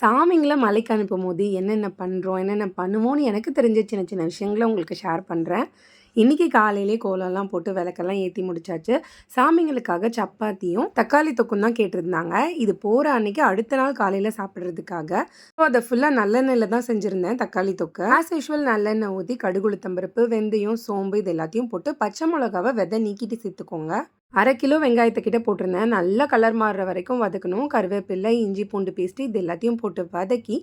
சாமிங்களை மலைக்கு அனுப்பும்போது என்னென்ன பண்ணுறோம், என்னென்ன பண்ணுவோம்னு எனக்கு தெரிஞ்ச சின்ன சின்ன விஷயங்களை உங்களுக்கு ஷேர் பண்ணுறேன் இன்றைக்கி காலையிலேயே கோலம்லாம் போட்டு விளக்கெல்லாம் ஏற்றி முடிச்சாச்சு. சாமிங்களுக்காக சப்பாத்தியும், தக்காளி தொக்கும் தான் கேட்டிருந்தாங்க. இது போகிற அன்னைக்கு அடுத்த நாள் காலையில் சாப்பிட்றதுக்காக ஸோ அதை ஃபுல்லாக நல்லெண்ணெயில் தான் செஞ்சிருந்தேன் தக்காளி தொக்கு ஆஸ் யூஷுவல் நல்லெண்ணெய் ஊற்றி கடுகுளுத்தம்பருப்பு வெந்தயம், சோம்பு இது எல்லாத்தையும் போட்டு பச்சை மிளகாவை விதை நீக்கிட்டு சேர்த்துக்கோங்க. அரை கிலோ வெங்காயத்தை கிட்ட போட்டிருந்தேன். நல்லா கலர் மாறுற வரைக்கும் வதக்கணும். கருவேப்பிலை, இஞ்சி பூண்டு பேஸ்ட் இது எல்லாத்தையும் போட்டு வதக்கி,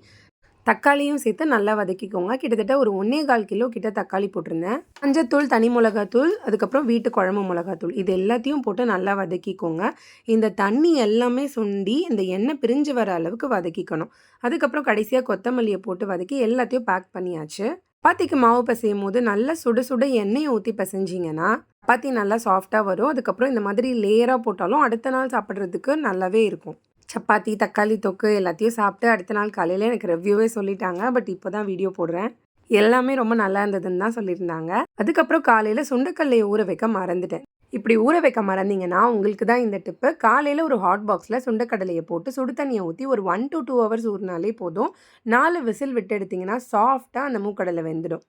தக்காளியும் சேர்த்து நல்லா வதக்கிக்கோங்க. கிட்டத்தட்ட ஒரு 1 1/4 கிலோ கிட்ட தக்காளி போட்டிருந்தேன். மஞ்சத்தூள், தனி மிளகாத்தூள், அதுக்கப்புறம் வீட்டு குழம்பு மிளகாத்தூள் இது எல்லாத்தையும் போட்டு நல்லா வதக்கிக்கோங்க. இந்த தண்ணி எல்லாமே சுண்டி இந்த எண்ணெய் பிரிஞ்சு வர அளவுக்கு வதக்கிக்கணும். அதுக்கப்புறம் கடைசியாக கொத்தமல்லியை போட்டு வதக்கி எல்லாத்தையும் பேக் பண்ணியாச்சு. சப்பாத்திக்கு மாவு பிசையும்போது நல்லா சுட சுட எண்ணெயை ஊற்றி பிசைஞ்சீங்கன்னா, சப்பாத்தி நல்லா சாஃப்டாக வரும். அதுக்கப்புறம் இந்த மாதிரி லேயராக போட்டாலும் அடுத்த நாள் சாப்பிட்றதுக்கு நல்லாவே இருக்கும். சப்பாத்தி, தக்காளி தொக்கு எல்லாத்தையும் சாப்பிட்டு அடுத்த நாள் காலையில் எனக்கு ரிவ்யூவே சொல்லிட்டாங்க. பட் இப்போ தான் வீடியோ போடுறேன். எல்லாமே ரொம்ப நல்லா இருந்ததுன்னு தான் சொல்லியிருந்தாங்க. அதுக்கப்புறம் காலையில் சுண்டக்கல்லையை ஊற வைக்க மறந்துட்டேன். இப்படி ஊற வைக்க மறந்தீங்கன்னா, உங்களுக்கு தான் இந்த டிப்பு. காலையில் ஒரு ஹாட் பாக்ஸில் சுண்டக்கடலையை போட்டு சுடு தண்ணியை ஊற்றி ஒரு 1 டூ ஹவர்ஸ் ஊறினாலே போதும். நாலு விசில் விட்டு எடுத்தீங்கன்னா, சாஃப்டாக அந்த மூக்கடலை வெந்துடும்.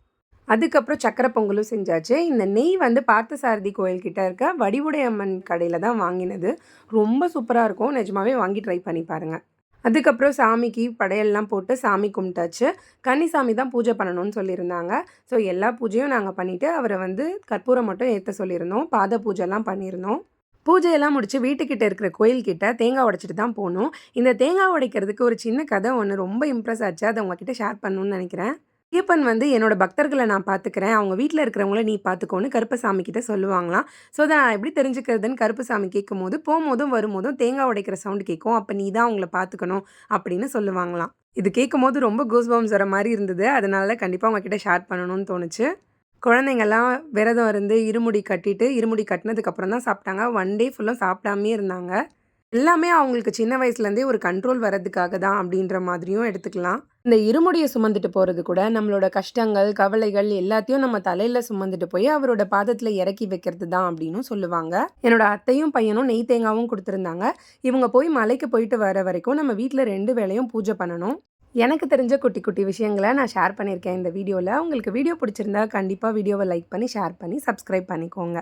அதுக்கப்புறம் சக்கரை பொங்கலும் செஞ்சாச்சு. இந்த நெய் வந்து பார்த்தசாரதி கோயில்கிட்ட இருக்க வடிவுடையம்மன் கடையில் தான் வாங்கினது. ரொம்ப சூப்பராக இருக்கும். நிஜமாவே வாங்கி ட்ரை பண்ணி பாருங்கள் அதுக்கப்புறம் சாமிக்கு படையல்லாம் போட்டு சாமி கும்பிட்டாச்சு. கன்னிசாமி தான் பூஜை பண்ணணும்னு சொல்லியிருந்தாங்க. ஸோ எல்லா பூஜையும் நாங்கள் பண்ணிவிட்டு அவரை வந்து கற்பூரம் மட்டும் ஏற்ற சொல்லியிருந்தோம். பாத பூஜைலாம் பண்ணியிருந்தோம். பூஜையெல்லாம் முடிச்சு வீட்டுக்கிட்ட இருக்கிற கோயில்கிட்ட தேங்காய் உடைச்சிட்டு தான் போனோம். இந்த தேங்காய் உடைக்கிறதுக்கு ஒரு சின்ன கதை ஒன்று ரொம்ப இம்ப்ரெஸ் ஆச்சு. அதை உங்ககிட்ட ஷேர் பண்ணணும்னு நினைக்கிறேன். ஐயப்பன் வந்து என்னோட பக்தர்களை நான் பார்த்துக்கிறேன். அவங்க வீட்டில் இருக்கிறவங்கள நீ பார்த்துக்கோன்னு கருப்பசாமி கிட்ட சொல்லுவாங்களாம். ஸோ அதை நான் எப்படி தெரிஞ்சுக்கிறதுன்னு கருப்பசாமி கேட்கும்போது, போகும்போதும் வரும்போதும் தேங்காய் உடைக்கிற சவுண்ட் கேட்கும். அப்போ நீ தான் அவங்கள பார்த்துக்கணும் அப்படின்னு சொல்லுவாங்களாம். இது கேட்கும்போது ரொம்ப கூஸ் வர மாதிரி இருந்தது. அதனால கண்டிப்பாக உங்ககிட்ட ஷேர் பண்ணணும்னு தோணுச்சு. குழந்தைங்கலாம் விரதம் இருந்து இருமுடி கட்டிட்டு, இருமுடி கட்டினதுக்கப்புறம் தான் சாப்பிட்டாங்க. ஒன் டே ஃபுல்லாக சாப்பிடாமே இருந்தாங்க. எல்லாமே அவங்களுக்கு சின்ன வயசுலேருந்தே ஒரு கண்ட்ரோல் வரதுக்காக தான் அப்படின்ற மாதிரியும் எடுத்துக்கலாம். இந்த இருமுடியை சுமந்துட்டு போகிறது கூட நம்மளோட கஷ்டங்கள், கவலைகள் எல்லாத்தையும் நம்ம தலையில் சுமந்துட்டு போய் அவரோட பாதத்தில் இறக்கி வைக்கிறது தான் அப்படின்னும் சொல்லுவாங்க. என்னோட அத்தையும், பையனும் நெய் தேங்காவும் கொடுத்துருந்தாங்க இவங்க போய் மலைக்கு போயிட்டு வர வரைக்கும் நம்ம வீட்டில் ரெண்டு வேளையும் பூஜை பண்ணணும். எனக்கு தெரிஞ்ச குட்டி குட்டி விஷயங்களை நான் ஷேர் பண்ணியிருக்கேன் இந்த வீடியோவில் உங்களுக்கு வீடியோ பிடிச்சிருந்தா கண்டிப்பாக வீடியோவை லைக் பண்ணி, ஷேர் பண்ணி, சப்ஸ்கிரைப் பண்ணிக்கோங்க.